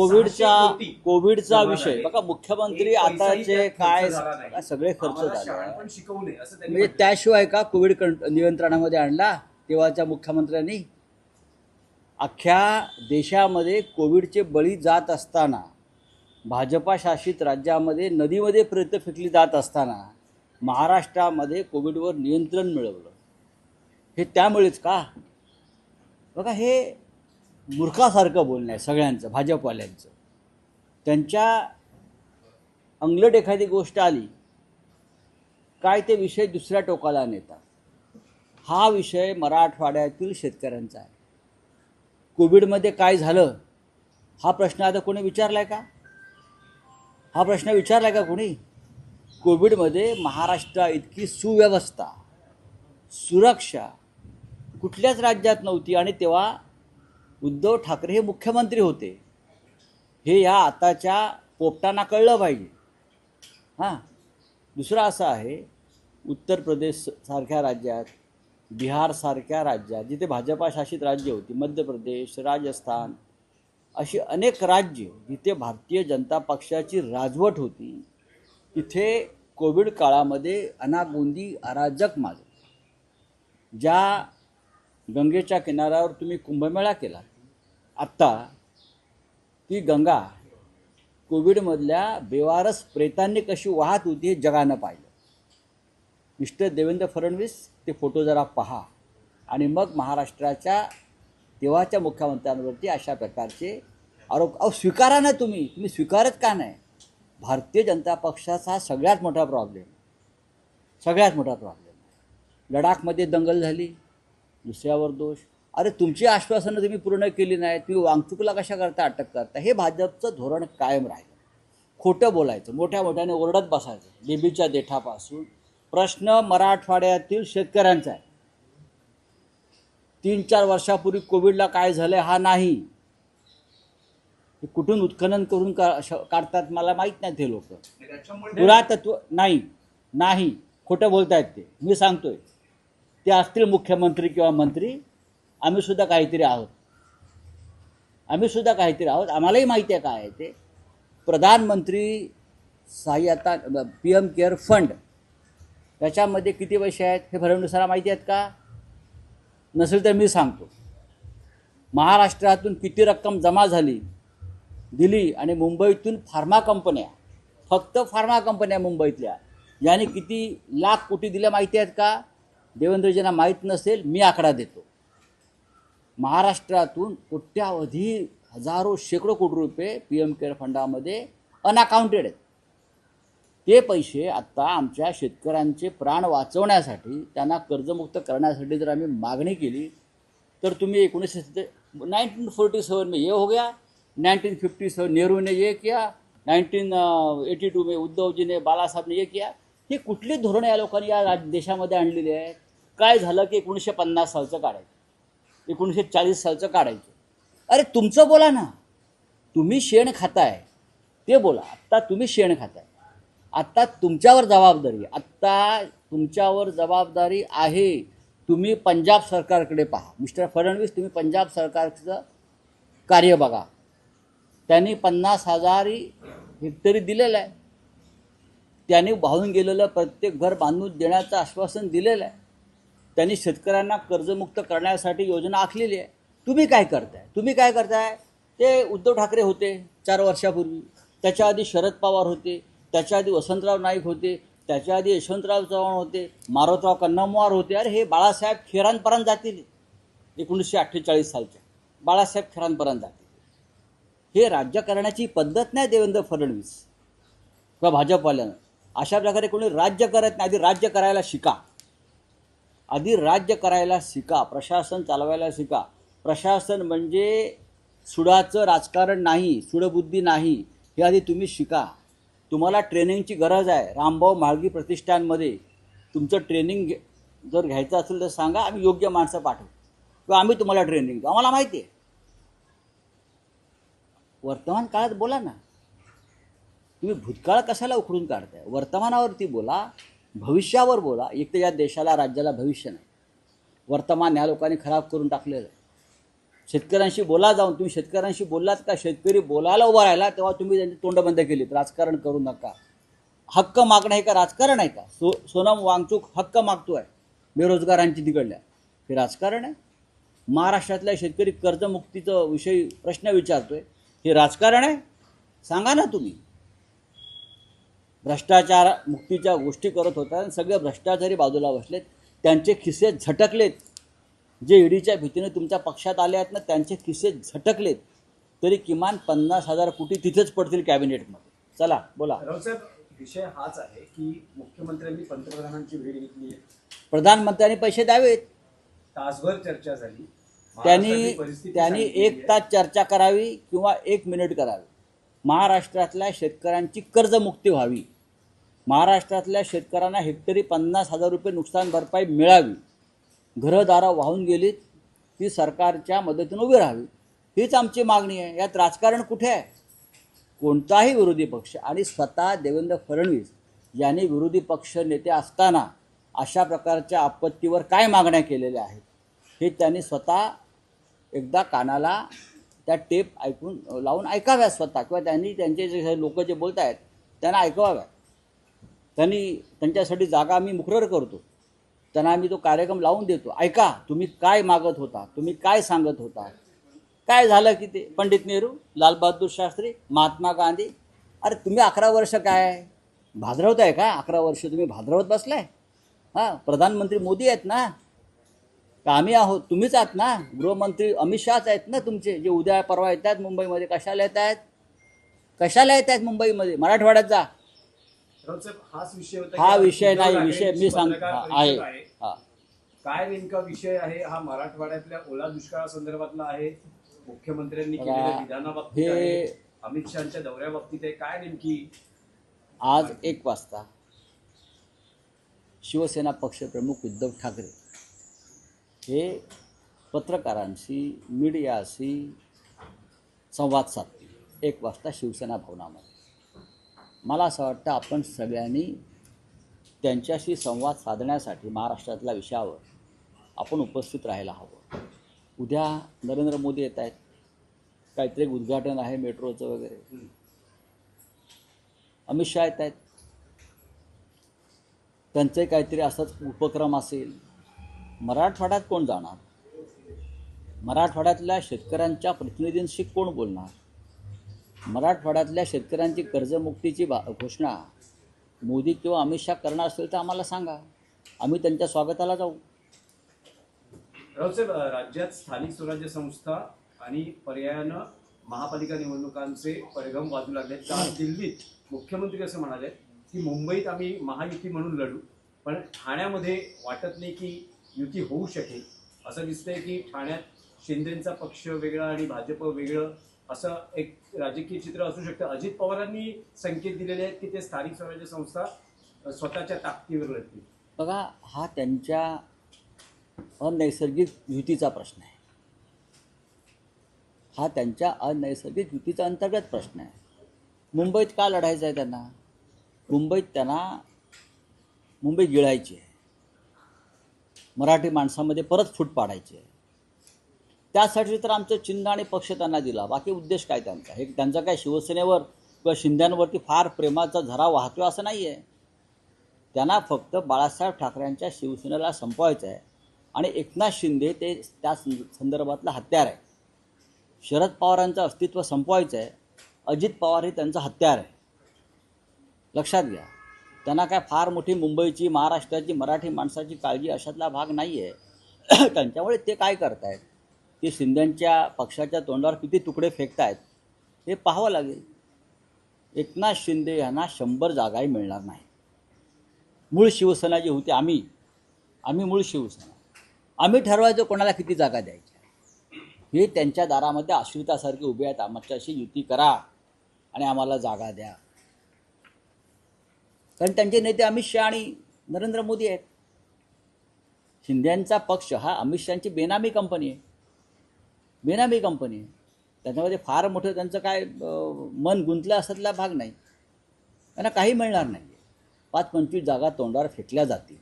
कोविडचा कोविडचा विषय. बघा मुख्यमंत्री आताचे काय सगळे खर्च झाले. म्हणजे. त्याशिवाय का कोविड नियंत्रणामध्ये आणला? तेव्हाच्या मुख्यमंत्र्यांनी अख्ख्या देशामध्ये कोविडचे बळी जात असताना भाजपा शासित राज्यामध्ये नदीमध्ये प्रेत फेकली जात असताना महाराष्ट्रामध्ये कोविडवर नियंत्रण मिळवलं. हे त्यामुळेच का? बघा हे मूर्खासारखं बोलणं आहे सगळ्यांचं भाजपवाल्यांचं. त्यांच्या अंगलट एखादी गोष्ट आली काय ते विषय दुसऱ्या टोकाला नेतात हा विषय मराठवाड्यातील शेतकऱ्यांचा आहे. कोविडमध्ये काय झालं हा प्रश्न आता कोणी विचारलाय का? हा प्रश्न विचारलाय का कोणी? कोविडमध्ये महाराष्ट्रा इतकी सुव्यवस्था सुरक्षा कुठल्याच राज्यात नव्हती आणि तेव्हा उद्धव ठाकरे हे मुख्यमंत्री होते. हे या आताच्या पोपटांना कळलं पाहिजे. हां. दुसरं असं आहे उत्तर प्रदेश सारख्या राज्यात बिहारसारख्या राज्यात जिथे भाजपा शासित राज्य होती मध्य प्रदेश राजस्थान अशी अनेक राज्य जिथे भारतीय जनता पक्षाची राजवट होती तिथे कोविड काळामध्ये अनागोंदी अराजक माजली. ज्या गंगेच्या किनाऱ्यावर तुम्ही कुंभमेळा केला आत्ता ती गंगा कोविडमधल्या बेवारस प्रेतांनी कशी वाहत होती हे जगानं पाहिलं. मिस्टर देवेंद्र फडणवीस ते फोटो जरा पहा. आणि मग महाराष्ट्राच्या तेव्हाच्या मुख्यमंत्र्यांवरती अशा प्रकारचे आरोप. अहो स्वीकारा ना तुम्ही. तुम्ही स्वीकारत का नाही? भारतीय जनता पक्षाचा हा सगळ्यात मोठा प्रॉब्लेम सगळ्यात मोठा प्रॉब्लेम लडाखमध्ये दंगल झाली. दुसऱ्यावर दोष. अरे तुमची आश्वासनं तुम्ही पूर्ण केली नाही तुम्ही वांगचुकला कशा करता अटक करता? हे भाजपचं धोरण कायम राहिलं. खोटं बोलायचं मोठ्या मोठ्याने ओरडत बसायचं. डेबीच्या देठापासून. प्रश्न मराठवाड्यातील शेतकऱ्यांचा आहे. तीन चार वर्षापूर्वी कोविडला काय झालं हा नाही. कुठून उत्खनन करून काढतात मला माहीत नाही ते लोक. पुरातत्व नाही नाही. खोटं बोलतायत ते. मी सांगतोय. ते असतील मुख्यमंत्री किंवा मंत्री. आम्ही सुद्धा काहीतरी आहोत. आम्ही सुद्धा काहीतरी आहोत. आम्हालाही माहिती आहे काय आहे ते. प्रधानमंत्री सहाय्यता पी एम केअर फंड त्याच्यामध्ये किती पैसे आहेत हे फरवणुसार माहिती आहेत का? नसेल तर मी सांगतो. महाराष्ट्रातून किती रक्कम जमा झाली दिली आणि मुंबईतून फार्मा कंपन्या फक्त फार्मा कंपन्या मुंबईतल्या याने किती लाख कोटी दिल्या माहिती आहेत का? देवेंद्रजींना माहीत नसेल मी आकडा देतो. महाराष्ट्रातून कोट्यावधी हजारो शेकडो कोटी रुपये पी एम केअर फंडामध्ये अनअकाउंटेड आहेत. ते पैसे आत्ता आमच्या शेतकऱ्यांचे प्राण वाचवण्यासाठी त्यांना कर्जमुक्त करण्यासाठी जर आम्ही मागणी केली तर तुम्ही एकोणीसशे सत्ते नाइनटीन फोर्टी सेवन में ये हो गया नाइनटीन फिफ्टी सेवन नेहरू ने ये किया नाइनटीन एटी टू में उद्धव ने ये किया. ही कुठली धोरणं या लोकांनी या राज देशामध्ये आणलेली आहेत? काय झालं की एकोणीसशे पन्नास सालचं काढायचं एकोणीसशे चाळीस सालचं काढायचं. अरे तुमचं बोला ना. तुम्ही शेण खाताय ते बोला. आत्ता तुम्ही शेण खाताय. आत्ता तुमच्यावर जबाबदारी आत्ता तुमच्यावर जबाबदारी आहे. तुम्ही पंजाब सरकारकडे पहा. मिस्टर फडणवीस तुम्ही पंजाब सरकारचं कार्य बघा. त्यांनी पन्नास हजारी हेक्टरी दिलेलं आहे. त्यांनी वाहून गेलेलं प्रत्येक घर बांधून देण्याचं आश्वासन दिलेलं आहे. त्यांनी शेतकऱ्यांना कर्जमुक्त करण्यासाठी योजना आखलेली आहे. तुम्ही काय करताय? तुम्ही काय करताय? ते उद्धव ठाकरे होते चार वर्षापूर्वी. त्याच्या आधी शरद पवार होते. त्याच्या आधी वसंतराव नाईक होते. त्याच्या आधी यशवंतराव चव्हाण होते. मारोतराव कन्नमवार होते. अरे हे बाळासाहेब खेरांपर्यंत जातील. एकोणीसशे अठ्ठेचाळीस सालच्या. बाळासाहेब खेरांपर्यंत जातील. हे राज्य करण्याची पद्धत नाही देवेंद्र फडणवीस. किंवा भाजपवाल्यानं. अशा प्रकारे कोणी राज्य करत नाही आधी राज्य करायला शिका. आधी राज्य करायला शिका प्रशासन चालवायला शिका. प्रशासन म्हणजे सुडाचं राजकारण नाही सुडबुद्धी नाही हे आधी तुम्ही शिका. तुम्हाला ट्रेनिंगची गरज आहे. रामभाऊ म्हाळगी प्रतिष्ठानमध्ये तुमचं ट्रेनिंग घे जर घ्यायचं असेल तर सांगा आम्ही योग्य माणसं पाठवू. किंवा आम्ही तुम्हाला ट्रेनिंग देऊ. आम्हाला माहिती आहे. वर्तमान काळात बोला ना. तुम्ही भूतकाळ कशाला उखडून काढताय? वर्तमानावरती बोला. भविष्यावर बोला. एक तर या देशाला राज्याला भविष्य नाही. वर्तमान ह्या लोकांनी खराब करून टाकलेलं आहे. शेतकऱ्यांशी बोला जाऊन. तुम्ही शेतकऱ्यांशी बोललात का? शेतकरी बोलायला उभा राहिला तेव्हा तुम्ही त्यांची तोंड बंद केलीत राजकारण करू नका. हक्क मागणं हे का? राजकारण आहे का? सो सोनम वांगचूक हक्क मागतोय. बेरोजगारांची तिकडल्या हे राजकारण आहे. महाराष्ट्रातल्या शेतकरी कर्जमुक्तीचं विषयी प्रश्न विचारतोय. हे राजकारण आहे? सांगा ना तुम्ही. भ्रष्टाचार मुक्तीच्या गोष्टी करत होता आणि सगळे भ्रष्टाचारी बाजूला बसलेत. त्यांचे खिसे झटकलेत. जे ईडीच्या भीतीने तुमच्या पक्षात आले आहेत ना त्यांचे खिसे झटकलेत. तरी किमान पन्नास हजार कोटी तिथेच पडतील कॅबिनेटमध्ये. चला बोला. विषय हाच आहे की मुख्यमंत्र्यांनी पंतप्रधानांची भेट घेतली आहे. प्रधानमंत्र्यांनी पैसे द्यावेत. तासभर चर्चा झाली. त्यांनी त्यांनी एक. तास चर्चा करावी किंवा एक मिनिट करावी. महाराष्ट्रातल्या शेतकऱ्यांची कर्जमुक्ती व्हावी. महाराष्ट्रातल्या शेतकऱ्यांना हेक्टरी पन्नास हजार रुपये नुकसान भरपाई मिळावी. घरंदारं वाहून गेलीत ती सरकारच्या मदतीनं उभी राहावी. हीच आमची मागणी आहे. यात राजकारण कुठे आहे? कोणताही विरोधी पक्ष आणि स्वतः देवेंद्र फडणवीस यांनी विरोधी पक्ष नेते असताना अशा प्रकारच्या आपत्तीवर काय मागण्या केलेल्या आहेत? हे त्यांनी स्वतः एकदा कानाला त्या टेप ऐकून लावून ऐकाव्या स्वतः. किंवा त्यांनी त्यांचे जे लोक जे बोलत आहेत त्यांना ऐकवाव्या. त्यांनी त्यांच्यासाठी जागा आम्ही मुकरर करतो. त्यांना आम्ही तो कार्यक्रम लावून देतो. ऐका तुम्ही काय मागत होता? तुम्ही काय सांगत होता? काय झालं की ते? पंडित नेहरू लालबहादूर शास्त्री महात्मा गांधी. अरे तुम्ही अकरा वर्ष काय? भाद्रवत आहे का? अकरा वर्ष तुम्ही भाद्रवत बसलाय? हां प्रधानमंत्री मोदी आहेत ना? आम्ही आहोत तुम्हीच आहात ना? गृहमंत्री अमित शहाच आहेत ना तुमचे जे उद्या परवा येत आहेत मुंबईमध्ये. कशाला येत आहेत कशाला येत आहेत मुंबईमध्ये? मराठवाड्यात जा. हा विषय नाही विषय मी सांग आहे. हा. काय नेमका विषय आहे? हा मराठवाड्यातल्या ओला दुष्काळासंदर्भातला आहे. मुख्यमंत्र्यांनी केलेल्या विधानाबाबतीत हे- अमित शहाच्या दौऱ्याबाबतीत आहे. काय नेमकी? आज एक वाजता शिवसेना पक्षप्रमुख उद्धव ठाकरे हे पत्रकारांशी मीडियाशी संवाद साधतील एक वाजता शिवसेना भवनामध्ये. मला असं वाटतं आपण सगळ्यांनी त्यांच्याशी संवाद साधण्यासाठी महाराष्ट्रातल्या विषयावर आपण उपस्थित राहायला हवं. उद्या नरेंद्र मोदी येत आहेत. काहीतरी उद्घाटन आहे मेट्रोचं वगैरे. अमित शहा येत आहेत. त्यांचे काहीतरी असंच उपक्रम असेल. मराठवाड्यात कोण जाणार? मराठवाड्यातल्या शेतकऱ्यांच्या प्रतिनिधींशी कोण बोलणार? मराठवाड्यातल्या शेतकऱ्यांची कर्जमुक्तीची बा घोषणा मोदी किंवा अमित शहा करणार असेल तर आम्हाला सांगा. आम्ही त्यांच्या स्वागताला जाऊ. रावसाहेब राज्यात स्थानिक स्वराज्य संस्था आणि पर्यायानं महापालिका निवडणुकांचे परिगम वाजू लागले तर दिल्लीत मुख्यमंत्री असं म्हणाले की मुंबईत आम्ही महायुती म्हणून लढू पण ठाण्यामध्ये वाटत नाही की युती होऊ शकेल. असं दिसतंय की ठाण्यात शिंदेचा पक्ष वेगळा आणि भाजप वेगळं असं एक राजकीय चित्र असू शकतं. अजित पवारांनी संकेत दिलेले आहेत की ते स्थानिक स्वराज्य संस्था स्वतःच्या ताकदीवर लढतील. बघा हा त्यांच्या अनैसर्गिक युतीचा प्रश्न आहे. हा त्यांच्या अनैसर्गिक युतीचा अंतर्गत प्रश्न आहे. मुंबईत का लढायचं आहे त्यांना? मुंबईत त्यांना मुंबई गिळायची आहे. मराठी माणसामध्ये परत फूट पाडायची आहे. त्यासाठी तर आमचं चिन्ह आणि पक्ष त्यांना दिला. बाकी उद्देश काय त्यांचा? हे त्यांचा काय शिवसेनेवर किंवा शिंद्यांवरती फार प्रेमाचा झरा वाहतोय असं नाही आहे त्यांना फक्त बाळासाहेब ठाकरेंच्या शिवसेनेला संपवायचं आहे. आणि एकनाथ शिंदे ते त्या सं- संदर्भातलं हत्यार आहे. शरद पवारांचं अस्तित्व संपवायचं आहे. अजित पवार हे त्यांचं हत्यार आहे. लक्षात घ्या. त्यांना काय फार मोठी मुंबईची महाराष्ट्राची मराठी माणसाची काळजी अशातला भाग नाही आहे त्यांच्यामुळे ते काय करतायत? ते शिंद्यांच्या पक्षाच्या तोंडावर किती तुकडे फेकतायत? हे पाहावं लागेल. एकनाथ शिंदे यांना शंभर जागाही मिळणार नाही. मूळ शिवसेना जी होती आम्ही आम्ही मूळ शिवसेना. आम्ही ठरवायचो कोणाला किती जागा द्यायच्या. हे त्यांच्या दारामध्ये आश्रितासारखे उभे आहेत. आमच्याशी युती करा आणि आम्हाला जागा द्या. कारण त्यांचे नेते अमित शहा आणि नरेंद्र मोदी आहेत. शिंद्यांचा पक्ष हा अमित शहाची बेनामी कंपनी आहे. बेनामी कंपनी आहे. त्याच्यामध्ये फार मोठं त्यांचं काय मन गुंतलं असतला भाग नाही. त्यांना काही मिळणार नाही. पाच पंचवीस जागा तोंडावर फेकल्या जातील.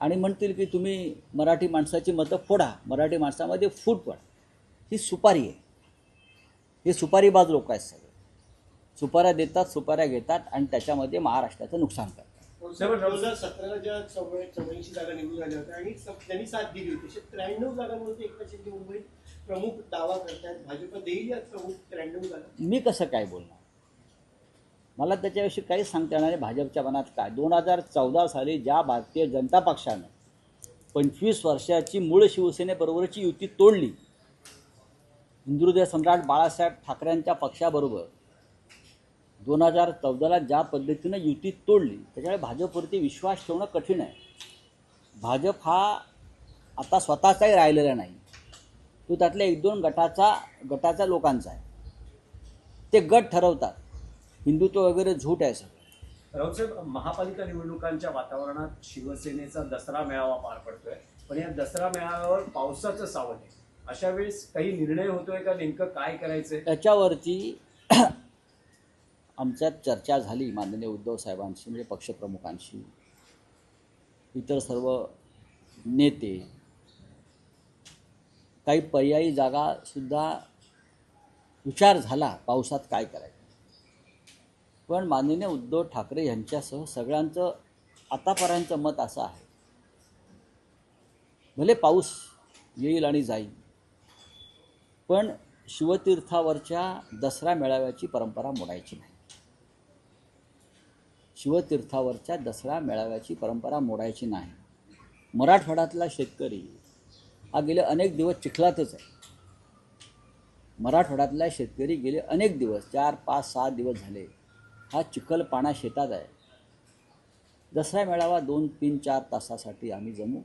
आणि म्हणतील की तुम्ही मराठी माणसाची मतं फोडा. मराठी माणसामध्ये फूट पडा. ही सुपारी आहे. हे सुपारीबाज लोक आहेत सगळे. सुपाऱ्या देतात सुपाऱ्या घेतात आणि त्याच्यामध्ये महाराष्ट्राचं नुकसान करतात. साहेब, दोन हजार सतराला ज्या चौऱ्या चौऱ्याऐंशी जागा निवडून आल्या होत्या आणि स- त्यांनी साथ दिली होती. अशा त्र्याण्णव जागांवरती एकनाथ शिंदे मुंबईत प्रमुख दावा करतात. भाजप देईल या प्रमुख त्र्याण्णव जागा? मी कसं काय बोलणार? मला त्याच्याविषयी काहीच सांगता येणार नाही. भाजपच्या मनात काय? दोन हजार चौदा साली ज्या भारतीय जनता पक्षानं पंचवीस वर्षाची मूळ शिवसेनेबरोबरची युती तोडली हिंदुहृदय सम्राट बाळासाहेब ठाकरेंच्या पक्षाबरोबर दोन हजार चौदाला ज्या पद्धतीनं युती तोडली त्याच्यामुळे भाजपवरती विश्वास ठेवणं कठीण आहे. भाजप हा आता स्वतःचाही राहिलेला नाही. तो त्यातल्या एक दोन गटाचा गटाच्या लोकांचा आहे. ते गट ठरवतात. हिंदुत्व वगैरे झूट आहे सगळं. राऊतसाहेब महापालिका निवडणुकांच्या वातावरणात शिवसेनेचा दसरा मेळावा पार पडतोय. पण या दसरा मेळाव्यावर पावसाचं सावट आहे. अशा वेळेस काही निर्णय होतोय का? नेमकं काय करायचंय? त्याच्यावरती आमच्यात चर्चा झाली माननीय उद्धव साहेबांशी म्हणजे पक्षप्रमुखांशी. इतर सर्व नेते. काही पर्यायी जागासुद्धा विचार झाला पावसात काय करायचं. पण माननीय उद्धव ठाकरे यांच्यासह सगळ्यांचं आतापर्यंतचं मत असं आहे. भले पाऊस येईल आणि जाईल पण शिवतीर्थावरच्या दसरा मेळाव्याची परंपरा मोडायची नाही. शिवतीर्थावरच्या दसरा मेळाव्याची परंपरा मोडायची नाही. मराठवाड्यातला शेतकरी हा गेले अनेक दिवस चिखलातच आहे. मराठवाड्यातला शेतकरी गेले अनेक दिवस चार पाच सहा दिवस झाले. हा चिखल पाण्या शेतात आहे. दसरा मेळावा दोन तीन चार तासासाठी आम्ही जमू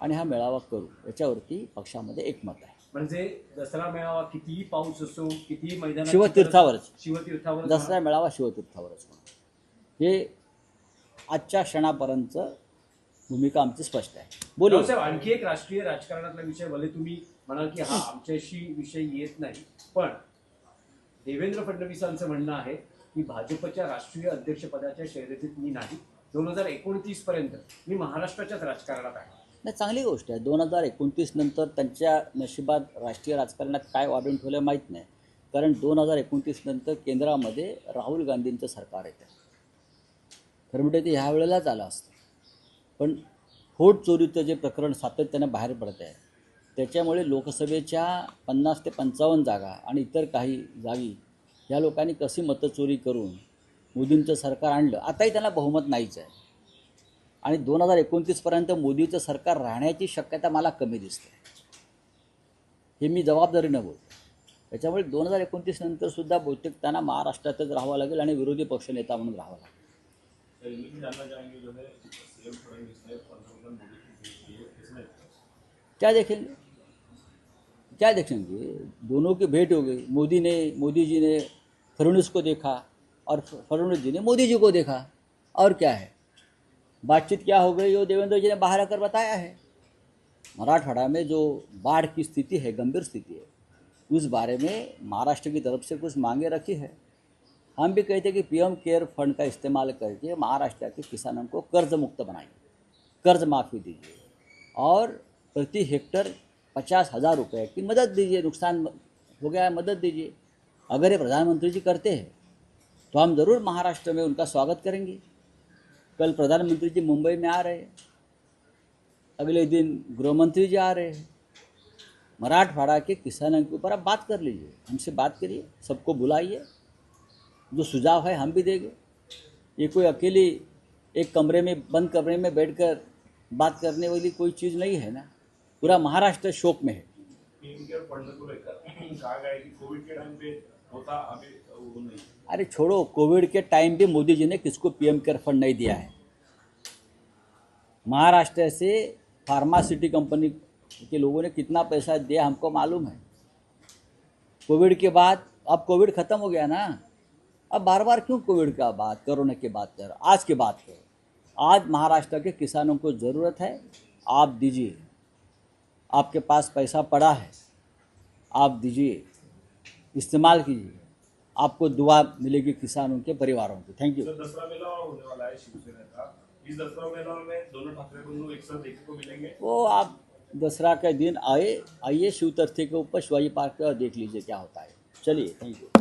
आणि हा मेळावा करू. याच्यावरती पक्षामध्ये एकमत आहे. म्हणजे दसरा मेळावा कितीही पाऊस असो कितीही मैदानात शिवतीर्थावरच. शिवतीर्थावर दसरा मेळावा शिवतीर्थावरच हे आजच्या क्षणापर्यंत भूमिका आमची स्पष्ट आहे. बोलू. रावसाहेब आणखी एक राष्ट्रीय राजकारणातला विषय भले तुम्ही म्हणाल की हा आमच्याशी विषय येत नाही पण देवेंद्र फडणवीसांचं म्हणणं आहे की भाजपच्या राष्ट्रीय अध्यक्षपदाच्या शर्यतीत मी नाही. दोन हजार एकोणतीस पर्यंत मी महाराष्ट्राच्याच राजकारणात आहे. नाही चांगली गोष्ट आहे. दोन हजार एकोणतीस नंतर त्यांच्या नशिबात राष्ट्रीय राजकारणात काय वाढून ठेवलं माहीत नाही. कारण दोन हजार एकोणतीस नंतर केंद्रामध्ये राहुल गांधींचं सरकार येतं. खरं म्हणजे ते ह्या वेळेलाच आलं असतं. पण होट चोरीचं जे प्रकरण सातत्यानं बाहेर पडत आहे त्याच्यामुळे लोकसभेच्या पन्नास ते पंचावन्न जागा आणि इतर काही जागी या लोकांनी कशी मतचोरी करून मोदींचं सरकार आणलं आताही त्यांना बहुमत नाहीच आहे. आणि दोन हजार एकोणतीसपर्यंत मोदीचं सरकार राहण्याची शक्यता मला कमी दिसते. हे मी जबाबदारीनं बोलतो त्याच्यामुळे दोन हजार एकोणतीस सुद्धा बहुतेक त्यांना महाराष्ट्रातच राहावं लागेल आणि विरोधी पक्षनेता म्हणून राहावं लागेल. क्या? देखेंगे क्या देखेंगे दोनों की भेंट हो गई। मोदी ने, मोदी जी ने फडणवीस को देखा और फडणवीस जी ने मोदी जी को देखा। और क्या है? बातचीत क्या हो गई? वो देवेंद्र जी ने बाहर आकर बताया है। मराठवाड़ा में जो बाढ़ की स्थिति है, गंभीर स्थिति है, उस बारे में महाराष्ट्र की तरफ़ से कुछ मांगे रखी है। हम भी कहते हैं कि पीएम केयर फंड का इस्तेमाल करके महाराष्ट्र के किसानों को कर्ज मुक्त बनाइए, कर्ज माफ़ी दीजिए और प्रति हेक्टर पचास हज़ार रुपये की मदद दीजिए, नुकसान हो गया है, मदद दीजिए। अगर ये प्रधानमंत्री जी करते हैं तो हम ज़रूर महाराष्ट्र में उनका स्वागत करेंगे। कल प्रधानमंत्री जी मुंबई में आ रहे हैं, अगले दिन गृहमंत्री जी आ रहे हैं। मराठवाड़ा के किसानों के ऊपर आप बात कर लीजिए, हमसे बात करिए, सबको बुलाइए। जो सुझाव है हम भी देंगे। ये कोई अकेली एक कमरे में बंद कमरे में बैठकर बात करने वाली कोई चीज़ नहीं है ना। पूरा महाराष्ट्र शोक में है। पीएम केयर फंड को लेकर कहा गया कि कोविड के टाइम पे होता अभी वो नहीं। अरे छोड़ो कोविड के टाइम पे मोदी जी ने किसको पीएम केयर फंड नहीं दिया है? महाराष्ट्र से फार्मासिटी कंपनी के लोगों ने कितना पैसा दिया हमको मालूम है। कोविड के बाद अब कोविड ख़त्म हो गया ना। अब बार बार क्यों कोविड का बात कोरोना की बात कर आज की बात करो? आज महाराष्ट्र के किसानों को ज़रूरत है आप दीजिए। आपके पास पैसा पड़ा है आप दीजिए। इस्तेमाल कीजिए। आपको दुआ मिलेगी किसानों के परिवारों की। थैंक यू सर दसरा मेला होने वाला है शिवसेना का। इस दसरा मेला में दोनों ठाकरे बंधु एक साथ देखने को मिलेंगे। वो आप दसरा के दिन आए आइए शिव तथ्य के ऊपर शिवाजी पार्क का देख लीजिए क्या होता है। चलिए थैंक यू